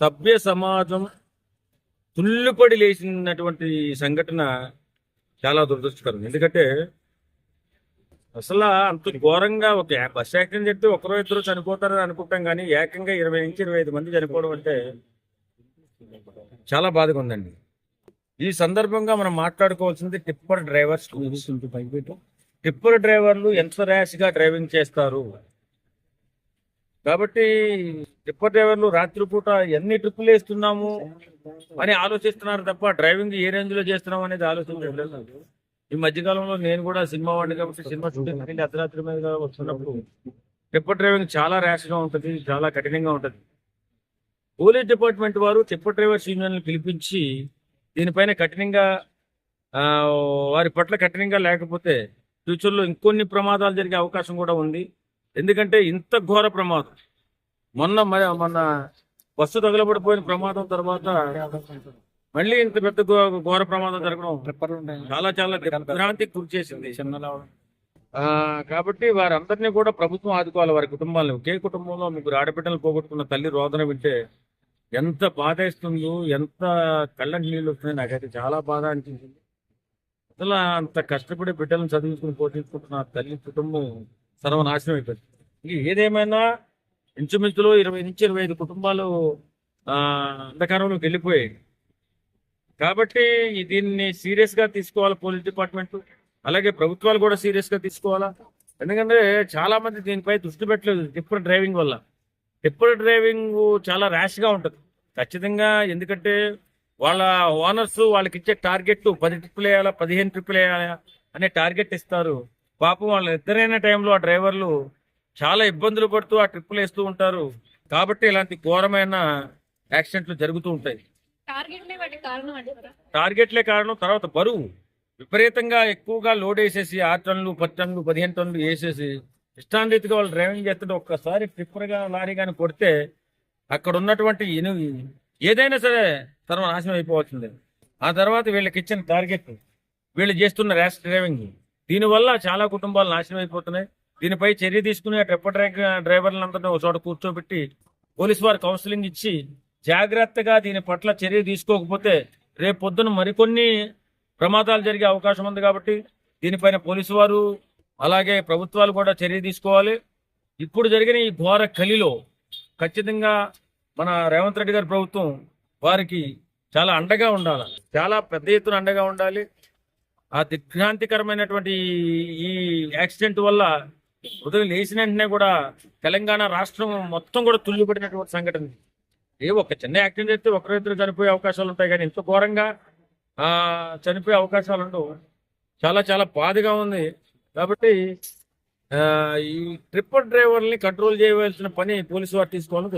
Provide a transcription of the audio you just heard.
సభ్య సమాజం తుల్లిపడి లేచినటువంటి సంఘటన చాలా దురదృష్టకరం. ఎందుకంటే అసలు అంత ఘోరంగా ఒక బస్ యాక్సిడెంట్ చెప్తే ఒకరో ఇద్దరు చనిపోతారని అనుకుంటాం కానీ ఏకంగా ఇరవై నుంచి ఇరవై ఐదు మంది చనిపోవడం అంటే చాలా బాధగా ఉందండి. ఈ సందర్భంగా మనం మాట్లాడుకోవాల్సింది టిప్పర్ డ్రైవర్స్. టిప్పర్ డ్రైవర్లు ఎంత ర్యాష్గా డ్రైవింగ్ చేస్తారు? కాబట్టి టిప్పర్ డ్రైవర్లు రాత్రిపూట ఎన్ని ట్రిప్పులు వేస్తున్నాము అని ఆలోచిస్తున్నారు తప్ప డ్రైవింగ్ ఏ రేంజ్లో చేస్తున్నాం అనేది ఆలోచించలేదు ఈ మధ్యకాలంలో నేను కూడా సినిమా వాడిని కాబట్టి సినిమా షూటింగ్ వెళ్ళి అర్ధరాత్రి మీద వస్తున్నప్పుడు టిప్పర్ డ్రైవింగ్ చాలా ర్యాష్గా ఉంటుంది చాలా కఠినంగా ఉంటుంది. పోలీస్ డిపార్ట్మెంట్ వారు టిప్పర్ డ్రైవర్స్ యూనియన్లు పిలిపించి దీనిపైన కఠినంగా వారి పట్ల కఠినంగా లేకపోతే ఫ్యూచర్లో ఇంకొన్ని ప్రమాదాలు జరిగే అవకాశం కూడా ఉంది. ఎందుకంటే ఇంత ఘోర ప్రమాదం. మొన్న మ- మొన్న బస్సు తగలబడిపోయిన ప్రమాదం తర్వాత మళ్ళీ ఇంత పెద్ద ఘోర ప్రమాదం జరగడం చాలా చాలా దిగ్భ్రాంతికి గురి చేసింది ఆ, కాబట్టి వారందరినీ కూడా ప్రభుత్వం ఆదుకోవాలి. వారి కుటుంబాలను ఒకే కుటుంబంలో ముగ్గురు ఆడబిడ్డలు పోగొట్టుకున్న తల్లి రోదన వింటే ఎంత బాధ ఇస్తుందో ఎంత కళ్ళంటి నీళ్ళు వస్తున్నాయి నాకైతే చాలా బాధ అనిపించింది. అసలు అంత కష్టపడి బిడ్డలను చదివించుకుని పోషించుకుంటున్న తల్లి కుటుంబం సర్వనాశనం అయిపోయింది. ఇంక ఏదేమైనా ఇంచుమించులో ఇరవై నుంచి ఇరవై ఐదు కుటుంబాలు అంధకారంలోకి వెళ్ళిపోయాయి. కాబట్టి దీన్ని సీరియస్గా తీసుకోవాలి పోలీస్ డిపార్ట్మెంట్. అలాగే ప్రభుత్వాలు కూడా సీరియస్గా తీసుకోవాలా? ఎందుకంటే చాలామంది దీనిపై దృష్టి పెట్టలేదు టిప్పర్ డ్రైవింగ్ వల్ల. టిప్పర్ డ్రైవింగ్ చాలా ర్యాష్గా ఉంటుంది. ఖచ్చితంగా ఎందుకంటే వాళ్ళ ఓనర్స్ వాళ్ళకి ఇచ్చే టార్గెట్ పది ట్రిప్పులు వేయాలా పదిహేను ట్రిప్పులు వేయాలా అనే టార్గెట్ ఇస్తారు. పాపం వాళ్ళ ఇద్దరైన టైంలో ఆ డ్రైవర్లు చాలా ఇబ్బందులు పడుతూ ఆ ట్రిప్పులు వేస్తూ ఉంటారు. కాబట్టి ఇలాంటి ఘోరమైన యాక్సిడెంట్లు జరుగుతూ ఉంటాయి. టార్గెట్లే కారణం అంటారా టార్గెట్లే కారణం తర్వాత బరువు. విపరీతంగా ఎక్కువగా లోడ్ వేసేసి ఆరు టన్నులు పది టన్నులు పదిహేను టన్నులు వేసేసి ఇష్టాంరీతిగా వాళ్ళు డ్రైవింగ్ చేస్తుంటే ఒక్కసారి టిప్పర్గా లారీ కానీ కొడితే అక్కడ ఉన్నటువంటి ఏదైనా సరే సర్వనాశనం అయిపోవాల్సిందే ఆ తర్వాత వీళ్ళకి ఇచ్చిన టార్గెట్ వీళ్ళు చేస్తున్న ర్యాష్ డ్రైవింగ్. దీనివల్ల చాలా కుటుంబాలు నాశనం అయిపోతున్నాయి. దీనిపై చర్య తీసుకునే ట్రిప్పర్ డ్రైవర్లందరినీ ఒక చోట కూర్చోబెట్టి పోలీసు వారు కౌన్సిలింగ్ ఇచ్చి జాగ్రత్తగా దీని పట్ల చర్య తీసుకోకపోతే రేపు పొద్దున మరికొన్ని ప్రమాదాలు జరిగే అవకాశం ఉంది కాబట్టి దీనిపైన పోలీసు వారు అలాగే ప్రభుత్వాలు కూడా చర్య తీసుకోవాలి. ఇప్పుడు జరిగిన ఈ ఘోర కలిలో ఖచ్చితంగా మన రేవంత్ రెడ్డి గారి ప్రభుత్వం వారికి చాలా అండగా ఉండాలి. చాలా పెద్ద ఎత్తున అండగా ఉండాలి. ఆ దిగ్భ్రాంతికరమైనటువంటి ఈ యాక్సిడెంట్ వల్ల ఉదయం లేచిన వెంటనే కూడా తెలంగాణ రాష్ట్రం మొత్తం కూడా తుల్లిపడినటువంటి సంఘటన. ఏ ఒక చిన్న యాక్సిడెంట్ అయితే ఒకరు ఇద్దరు చనిపోయే అవకాశాలు ఉంటాయి కానీ ఇంత ఘోరంగా ఆ చనిపోయే అవకాశాలు ఉండవు. చాలా చాలా బాధగా ఉంది. కాబట్టి ఆ, ఈ ట్రిప్పర్ డ్రైవర్ని కంట్రోల్ చేయవలసిన పని పోలీసు వారు తీసుకోవాలని